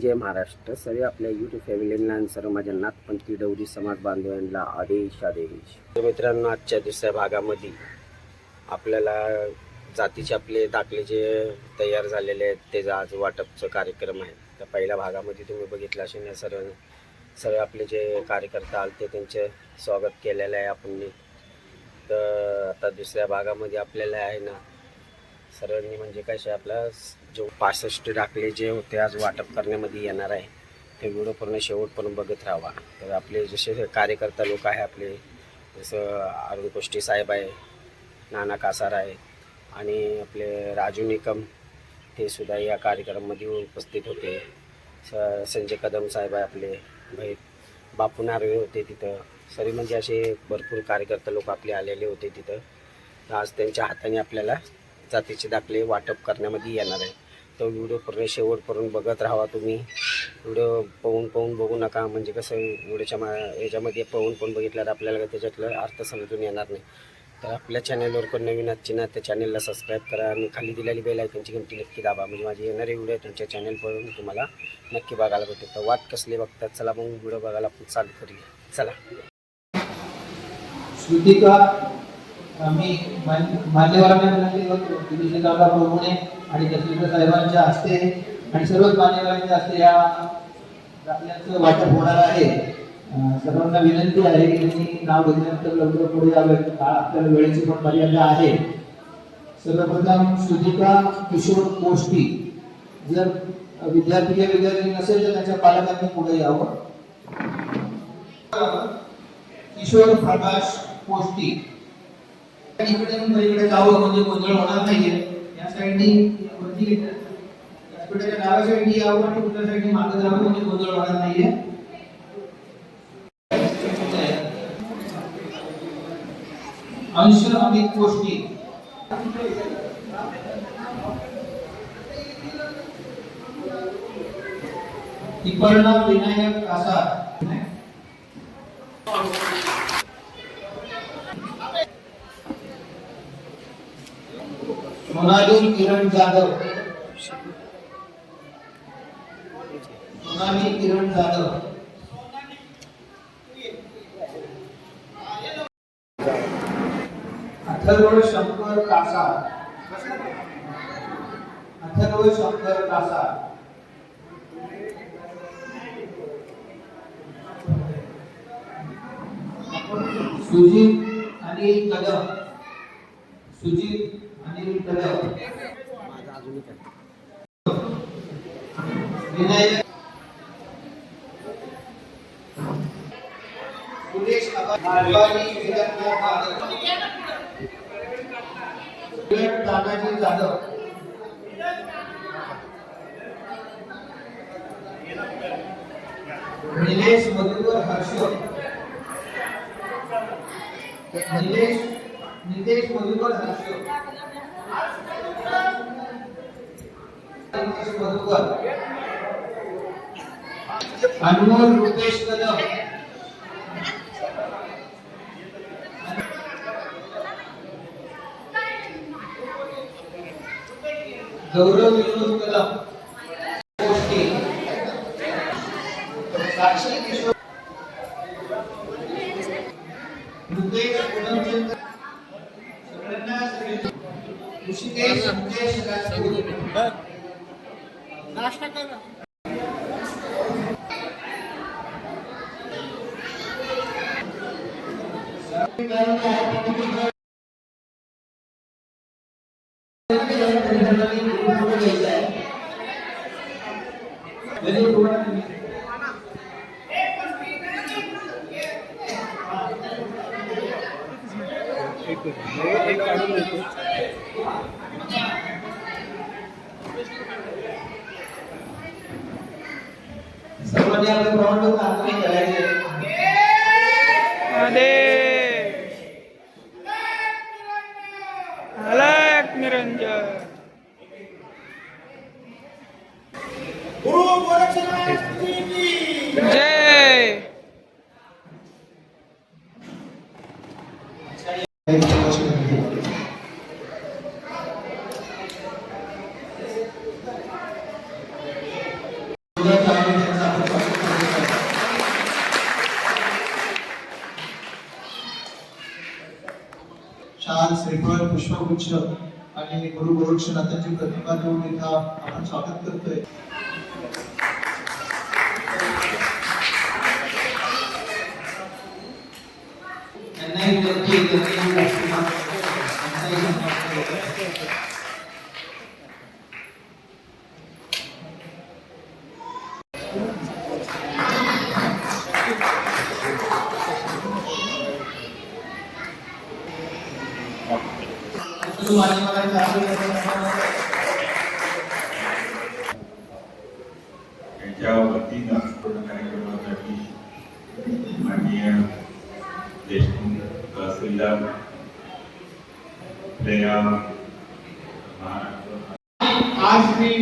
जय महाराष्ट्र. सर्व आपल्या यूट्यूब फॅमिलींना आणि सर्व माझ्या नागपंथी डवरी समाज बांधवांना आदेश आदेश. तर मित्रांनो आजच्या दुसऱ्या भागामध्ये आपल्याला जातीचे आपले दाखले जे तयार झालेले आहेत त्याचा आज वाटपचं कार्यक्रम आहे. तर पहिल्या भागामध्ये तुम्ही बघितलं असेल या सर्व सर्व आपले जे कार्यकर्ता आले ते त्यांचे स्वागत केलेलं आहे आपण तर आता दुसऱ्या भागामध्ये आपल्याला आहे ना सर्वांनी म्हणजे कसे आपला जो पासष्ट दाखले जे होते आज वाटप करण्यामध्ये येणार आहे ते व्हिडिओ पूर्ण शेवटपर्यंत बघत राहावा. तर आपले जसे कार्यकर्ता लोक आहे आपले जसं अरुण कोष्टी साहेब आहे नाना कासार आहे आणि आपले राजू निकम ते सुद्धा या कार्यक्रमामध्ये उपस्थित होते. स संजय कदम साहेब आहे आपले भाई बापू नारळे होते तिथं. सरी म्हणजे असे भरपूर कार्यकर्ता लोक आपले आलेले होते तिथं. आज त्यांच्या हाताने आपल्याला जातीचे दाखले वाटप करण्यामध्ये येणार आहे. तो व्हिडिओ पूर्ण शेवटपर्यंत बघत राहावा तुम्ही. व्हिडिओ पाहून पाहून बघू नका. म्हणजे कसं व्हिडिओच्या मा याच्यामध्ये पाहून पाहून बघितल्यावर आपल्याला त्याच्यातलं अर्थ समजून येणार नाही. तर आपल्या चॅनलवर कोण नवीन असतील ना त्या चॅनलला सबस्क्राईब करा आणि खाली दिलेली बेल आयकनची घंटी नक्की दाबा. म्हणजे माझे येणारे व्हिडिओ तुमच्या चॅनलवरून तुम्हाला नक्की बघायला भेटते तर वाट कसले बघतात चला मग व्हिडिओ बघायला आपण चालू करूया. चला. श्रुतिका आम्ही मान- मान्यवरांना विनंती करतो की विजयदादा प्रभूने आणि दशरथ साहेबांच्या हस्ते आणि सर्वच मान्यवरांच्या हस्ते या दाखल्याचं वाटप होणार आहे. सर्वांना विनंती आहे की त्यांनी नाव घेतल्यानंतर लवकर पुढे यावे आपल्या आपल्याला वेळेची पण मर्यादा आहे. सर्वप्रथम सुजिता किशोर कोष्टी. जर विद्यार्थी किंवा विद्यार्थी नसेल तर त्यांच्या पालकांनी पुढे यावं. किशोर प्रकाश कोष्टी. इकडे इकडे जावं म्हणजे गोंधळ होणार नाहीये. यासाठी वरती व्यासपीठाच्या डाव्या साईडनी यावं आणि उजव्या साईडनी मागे जावं म्हणजे गोंधळ होणार नाहीये. अंश अमित गोष्टी. विनायक कासार सोनाली किरण जाधव. सोनाली किरण जाधव. अथर्व शंकर कासा अथर्व शंकर कासा सुजित आणि कदम. सुजित अनिल विनायक सुरेश तानाजी जाधव निलेश मधुकर हर्ष निलेश नितेश मधुकर नितेश मधुकर. अनमोल रुपेश कदम. गौरव विनोद कदम. गोष्टी. साक्षी किशोर. रुपेश पूनमचंद्र ऋषिकेश मुकेश राजपूत सर्वांनी आपलं प्रमाणपत्र हाताने करायचे अलग निरंजन जय सुधाकर गुरु गोरक्षनाथांची प्रतिमा देऊन इथं आपण स्वागत करतोय. त्यांनाही विनंती आहे, त्यांनी आशीर्वाद द्यावा. त्यांचाही सन्मान करावा. वतीनं पूर्ण कार्यक्रमासाठी माननीय देशमुख तहसीलदार आज मी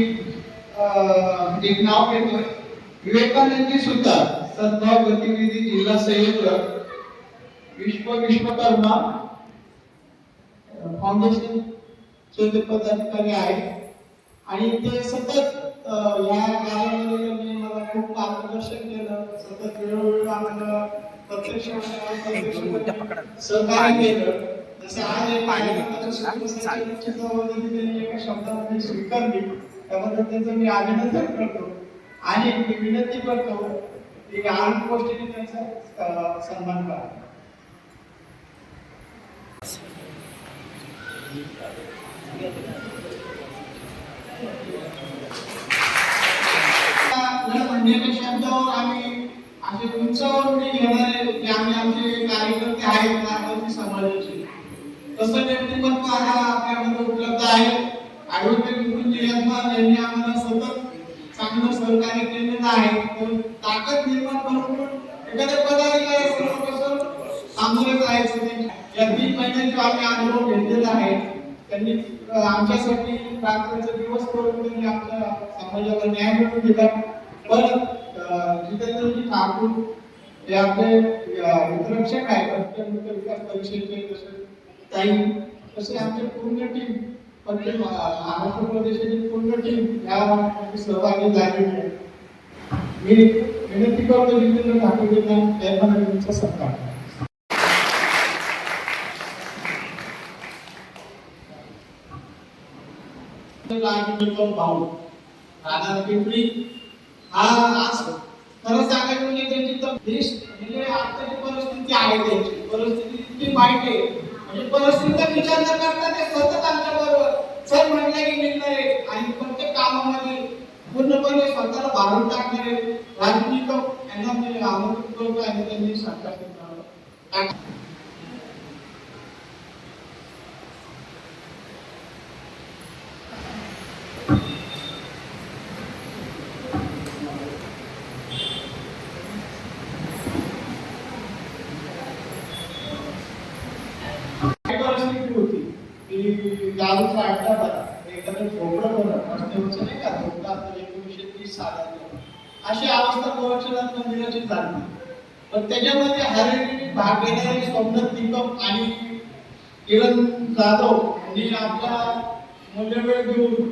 अं, एक नाव घेतोय. विवेकानंदी सुद्धा सद्भाव गतिविधी जिल्हा संयोजक विश्व विश्वकर्मा फाउंडेशन ते पदाधिकारी आहेत. आणि ते सतत या कार्यामध्ये मला खूप मार्गदर्शन केलं. सतत वेळोवेळी आम्हाला प्रत्यक्ष सहकार्य केलं. जसं आज त्यांनी एका शब्दामध्ये स्वीकारली त्याबद्दल त्यांचं मी अभिनंदन करतो. आणि मी विनंती करतो की गोष्टीने त्यांचा सन्मान करा. शब्दावर आम्ही असे उंचावर घेणारे आम्ही आमचे कार्यकर्ते आहेत समाजाचे तसं व्यक्तिमत्व हा आपल्यामध्ये उपलब्ध आहे ऍडव्होकेट गुरुजी यांनी आम्हाला सतत चांगलं सहकार्य केलेलं आहे. तर ताकद निर्माण करून एखाद्या पदाधिकारी सामोरे आहेच होते. या तीन महिन्याचे आम्ही अनुभव घेतलेला आहे. त्यांनी आमच्यासाठी रात्रीचा दिवस करून त्यांनी आपल्या समाजाला न्याय मिळवून दिला. पण जितेंद्रजी ठाकूर हे आपले उपरक्षक हितरक्षक आहेत. अत्यंत विकास परिषदेचे तसे ताई तसे आमचे पूर्ण टीम प्रत्येक महाराष्ट्र प्रदेशाची पूर्ण टीम या सहभागी झालेली आहे मी विनंती करतो जितेंद्र ठाकूर यांना चेअरमन सत्कार भाऊ राधा पिंपरी हा आज खरं सांगायचं म्हणजे त्यांची तर देश म्हणजे आताची परिस्थिती आहे त्यांची परिस्थिती इतकी वाईट आहे. म्हणजे परिस्थितीचा विचार न करता ते सतत आमच्या बरोबर सर म्हटलं की निर्णय आणि प्रत्येक कामामध्ये पूर्णपणे स्वतःला भारून टाकणारे राजू निकम यांना मी आमंत्रित करतो आणि त्यांनी सरकार मंदिराची पण त्याच्यामध्ये हरिणी भाग घेणारे सोमनाथ निकम आणि किरण जाधव यांनी आपला मूल्यवेळ देऊन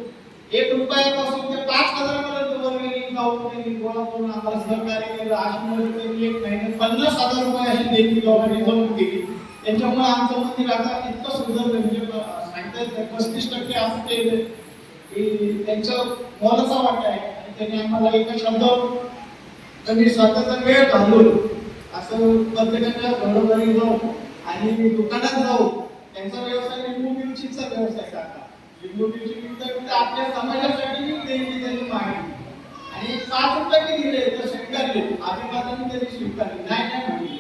एक रुपयापासून ते पाच हजारापर्यंत वर्गणी गावून त्यांनी गोळा करून आम्हाला सहकार्य केलं अशी त्यांनी एक महिन्यात पन्नास हजार रुपये अशी देणगी लोकांनी जमा केली. त्याच्यामुळे आमचं मंदिर आता इतकं सुंदर म्हणजे सांगतात पस्तीस टक्के असं ते त्यांचं मोलाचा वाटा आहे. आणि त्यांनी आम्हाला एका शब्दावर त्यांनी स्वतःचा वेळ घालून असं प्रत्येकाच्या घरोघरी जाऊ आणि दुकानात जाऊ त्यांचा व्यवसाय लिंबू मिरचीचा व्यवसाय करता. लिंबू मिरची विकता आपल्या समाजासाठी मी देणगी त्यांनी मागली आणि पाच रुपये दिले तर स्वीकारले. आजूबाजूने त्यांनी स्वीकारले. नाही नाही म्हणले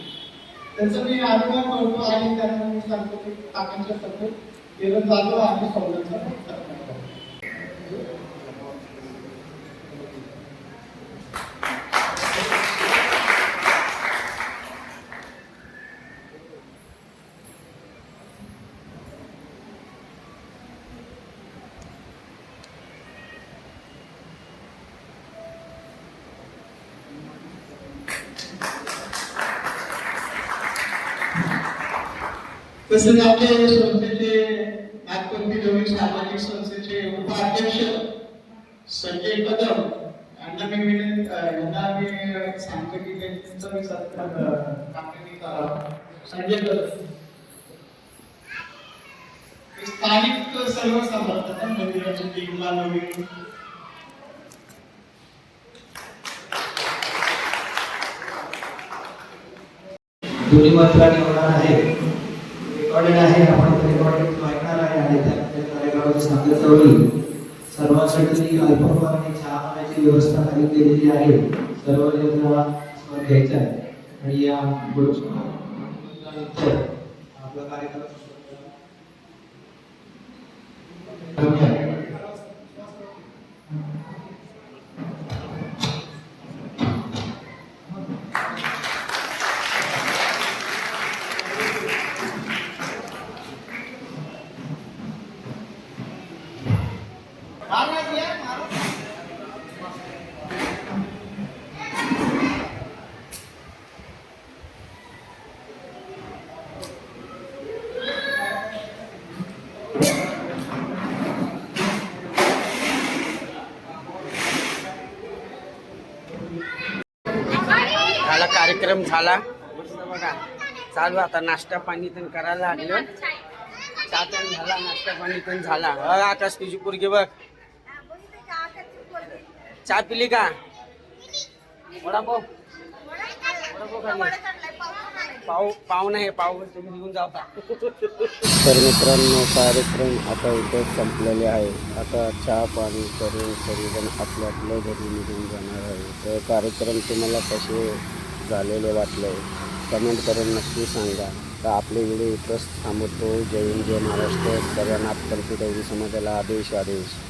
त्याचं मी आजोबा करतो आणि त्यांना मी सांगतो की काकांच्या सगळं केलं जातो आणि सौलतचा तसेच आपले संस्थेचे नागपंथी नवीन सामाजिक संस्थेचे उपाध्यक्ष संजय कदम यांना मी विनंती यांना मी सांगतो की त्यांचा मी सत्कार संजय कदम. स्थानिक सर्व समर्थक मंदिराचे टीमला नवीन दोन्ही मंत्राने होणार आहे. रेकॉर्डेड आहे. आपण रेकॉर्डेड ऐकणार आहे आणि त्या त्या कार्यक्रमाची सांगितलं सर्वांसाठी अल्पफार आणि चहा पाण्याची व्यवस्था खाली केलेली आहे. सर्व त्यांना स्मरण घ्यायचं आहे. आणि या आपला कार्यक्रम झाला कार्यक्रम झाला. बघा चालू आता नाश्ता पाणी पण करायला लागलं. चहा पण झाला नाश्ता पाणी पण झाला. अ, आकाश तुझी पोरगी बघ. चहा पिली का? वडापाव? पाव पाव नाही पाव तुम्ही घेऊन जाऊ का तर मित्रांनो कार्यक्रम आता इथे संपलेले आहे. आता चहा पाणी करून सर्वजण आपल्या आपल्या घरी निघून जाणार आहे. तर कार्यक्रम तुम्हाला कसे झालेले वाटले. कमेंट करून नक्की सांगा. तर आपले व्हिडिओ इथंच थांबवतो जय हिंद जय महाराष्ट्र. सर्वांना आपल्या समाजाला आदेश आदेश.